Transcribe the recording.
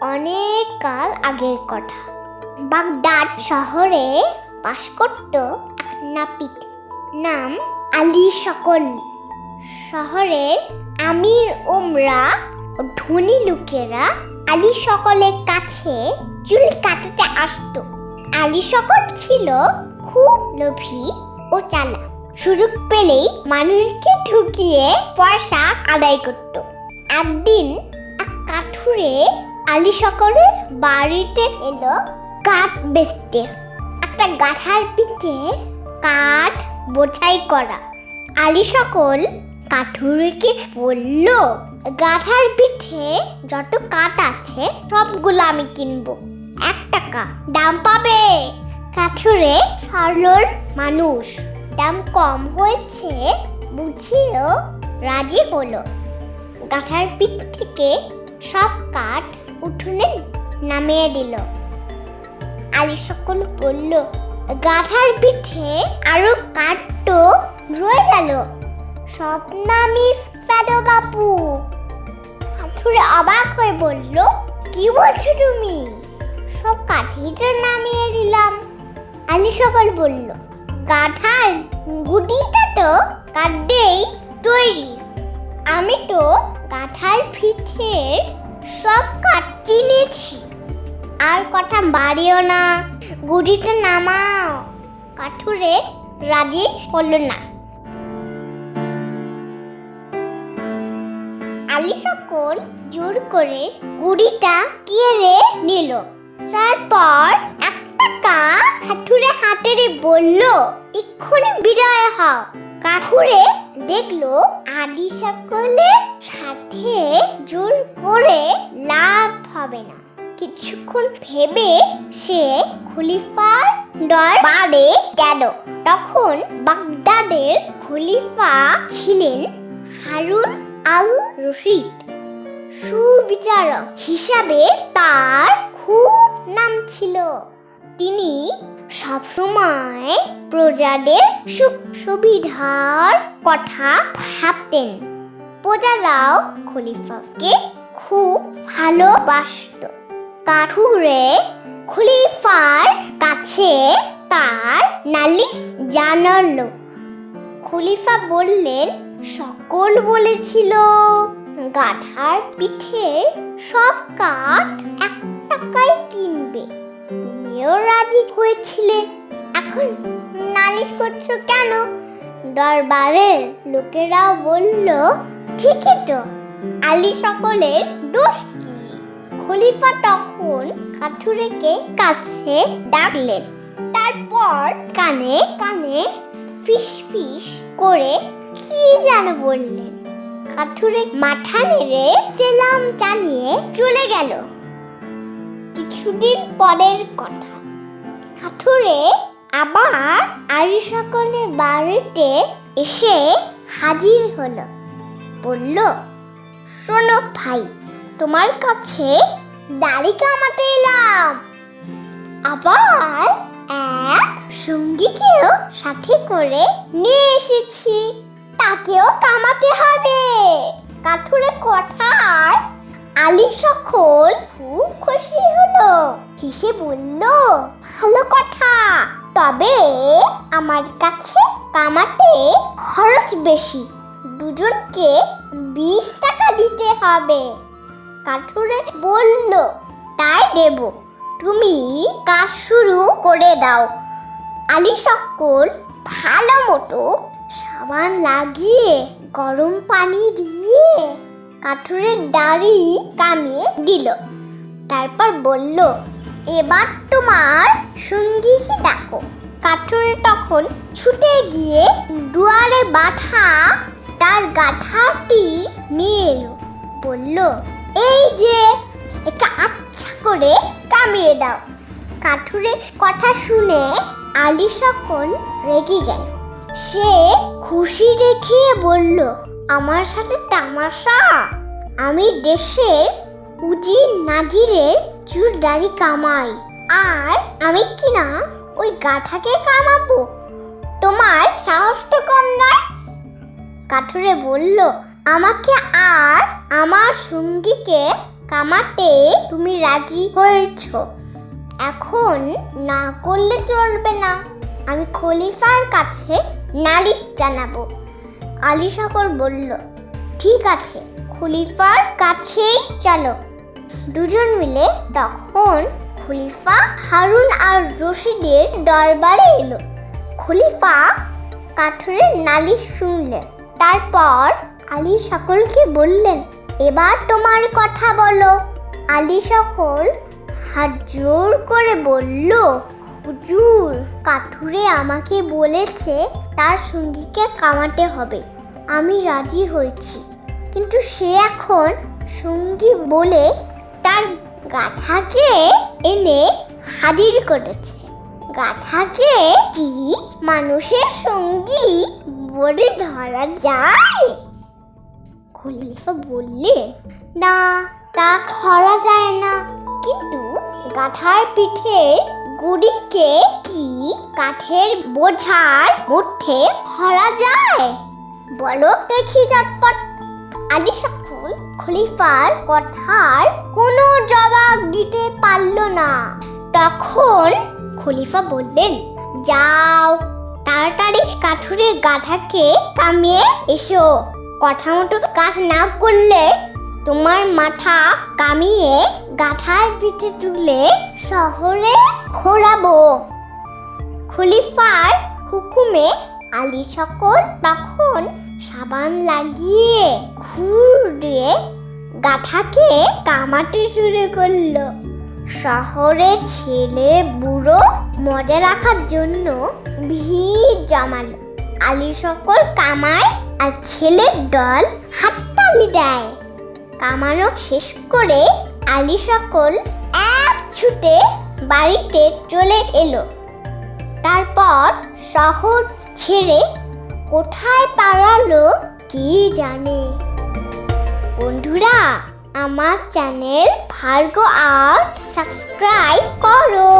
অনেক কাল আগের কথা। বাগদাদ শহরে বাস করত এক নাপিত নাম আলী সকল। শহরের আমির ওমরা ধনী লোকেরা আলী সকলের কাছে চুল কাটাতে আসতো। আলী সকল ছিল খুব লোভী ও চালাক। সুযোগ পেলেই মানুষকে ঢুকিয়ে পয়সা আদায় করত। একদিন এক কাঠুরে আলী সকলের বাড়িতে এলো কাঠ বেচতে। একটা গাথার পিঠে কাঠ বোঝাই করা। আলী সকল কাঠুরেকে বলল গাথার পিঠে যত কাঠ আছে, সবগুলো আমি কিনবো। এক টাকা। দাম পাবে? কাঠুরে সরল মানুষ। দাম কম হয়েছে বুঝিয়েও রাজি হলো। গাথার পিঠ থেকে সব কাঠ উঠোনে নামিয়ে দিল। আলী সকল বলল, গাধার পিঠে আরও কাঠ তো রয়ে গেল। সব নামি ফেলো বাপু কাঠুরে অবাক হয়ে বলল, কি বলছো তুমি? সব কাঠই তো নামিয়ে দিলাম। আলী সকল বলল গাধার গুটিটা তো কাঠেই তৈরি। আমি তো কাঁঠার পিঠের সব কাঠ কিনেছি। আর কথা বাড়িও না গুড়িতে নামাও। কাঠুরে রাজি হলো না। আলি সকল জোর করে গুড়িটা কেড়ে নিল। তারপর একটা কা কাঠুরে হাতেরে বলল, এক্ষুনি বিদায় হও। কাঠুরে দেখল আদি সকলের সাথে জোর করে লাভ হবে না। কিছুক্ষণ ভেবে সে খলিফার দরবারে গেল। তখন বাগদাদের খলিফা ছিলেন হারুন আল রশিদ সুবিচারক হিসাবে তার খুব নাম ছিল। তিনি সবসময় প্রজাদের সুখ সুবিধার কথা ভাবতেন। প্রজারাও খলিফাকে খুব ভালোবাসত। কাঠুরে খলিফার কাছে তার নালিশ জানালো। খলিফা বললেন সকল বলেছিল গাধার পিঠে সব কাঠ এক টাকায় কিনবে। তুমিও রাজি হয়েছিলে। এখন নালিশ করছ কেন? দরবারের লোকেরাও বলল, ঠিকই তো, আলী সকলের দোষ কি? খলিফা তখন কাঠুরেকে কাছে ডাকলেন। তারপর কানে কানে ফিস ফিস করে কি যেন বললেন কাঠুরে মাথা নেড়ে সেলাম জানিয়ে চলে গেল। কিছুদিন পরের কথা। কাঠুরে আবার আরি সকলে বাড়িতে এসে হাজির হলো। বলল, শোনো ভাই, তোমার কাছে দাড়ি কামাতে এলাম। আবার এক সঙ্গীকেও সাথে করে নিয়ে এসেছি। তাকেও কামাতে হবে। কাঠুরে কথায় আলী সকল খুব খুশি হলো। হেসে বলল, ভালো কথা। তবে আমার কাছে কামাতে খরচ বেশি। দুজনকে বিশ টাকা দিতে হবে। কাঠুরে বলল, তাই দেব। তুমি কাজ শুরু করে দাও। আলী সকল ভালো মতো সাবান লাগিয়ে গরম পানি দিয়ে কাঠুরের দাড়ি কামিয়ে দিল। তারপর বলল, এবার তোমার সঙ্গীকে ডাকো। কাঠুরে তখন ছুটে গিয়ে দুয়ারে বাঠা তার গাঠাটি নিয়ে এলো। বলল, এই যে, একে আচ্ছা করে কামিয়ে দাও। কাঠুরে কথা শুনে আলি সকল রেগে গেল। সে খুশি দেখিয়ে বলল, আমার সাথে তামাশা। আমি দেশের উজির নাজিরের চুর দাড়ি কামাই। আর আমি কি না ওই গাঠাকে কামাবো? তোমার সাহস তো কম নয়? কাঠুরে বলল, আমাকে আর আমার সঙ্গীকে কামাতে তুমি রাজি হয়েছ। এখন না করলে চলবে না। আমি খলিফার কাছে নালিশ জানাব। আলী সকর বলল, ঠিক আছে, খলিফার কাছেই চলো। দুজন মিলে তখন খলিফা হারুন আর রশিদের দরবারে এলো। খলিফা কাঠুরের নালিশ শুনলেন। তারপর আলী সকলকে বললেন, এবার তোমার কথা বলো। আলী সকল হাত জোর করে বলল হুজুর, কাঠুরে আমাকে বলেছে তার সঙ্গীকে কামাতে হবে। আমি রাজি হয়েছি। কিন্তু সে এখন সঙ্গী বলে তার গাঠাকে এনে হাজির করেছে। গাঠাকে কি মানুষের সঙ্গী বলে ধরা যায়? খলিফা বললেন না, তা ধরা যায় না। কিন্তু গাঠার পিঠে গুড়িকে কি কাঠের বোঝার মধ্যে ধরা যায়? বলো দেখি চটপট আলী সকল খলিফার কথার কোনো জবাব দিতে পারল না। তখন খলিফা বললেন, যাও, তাড়াতাড়ি কাঠুরে গাধাকে কামিয়ে এসো। কথা মতো কাজ না করলে তোমার মাথা কামিয়ে গাধার পিঠে তুলে শহরে ঘোরাবো। খলিফার হুকুমে আলী সকল তখন সাবান লাগিয়ে ঘুরে গাধাকে কামাতে শুরু করল। শহরে ছেলে বুড়ো মজা রাখার জন্য ভিড় জমালো। আলী সকল কামায় আর ছেলের দল হাততালি দেয়। কামানো শেষ করে আলী সকল এক ছুটে বাড়িতে চলে এলো। তারপর শহর ছেড়ে কোথায় পালালো কি জানে? বন্ধুরা, আমার চ্যানেল ভার্গ আর সাবস্ক্রাইব করো।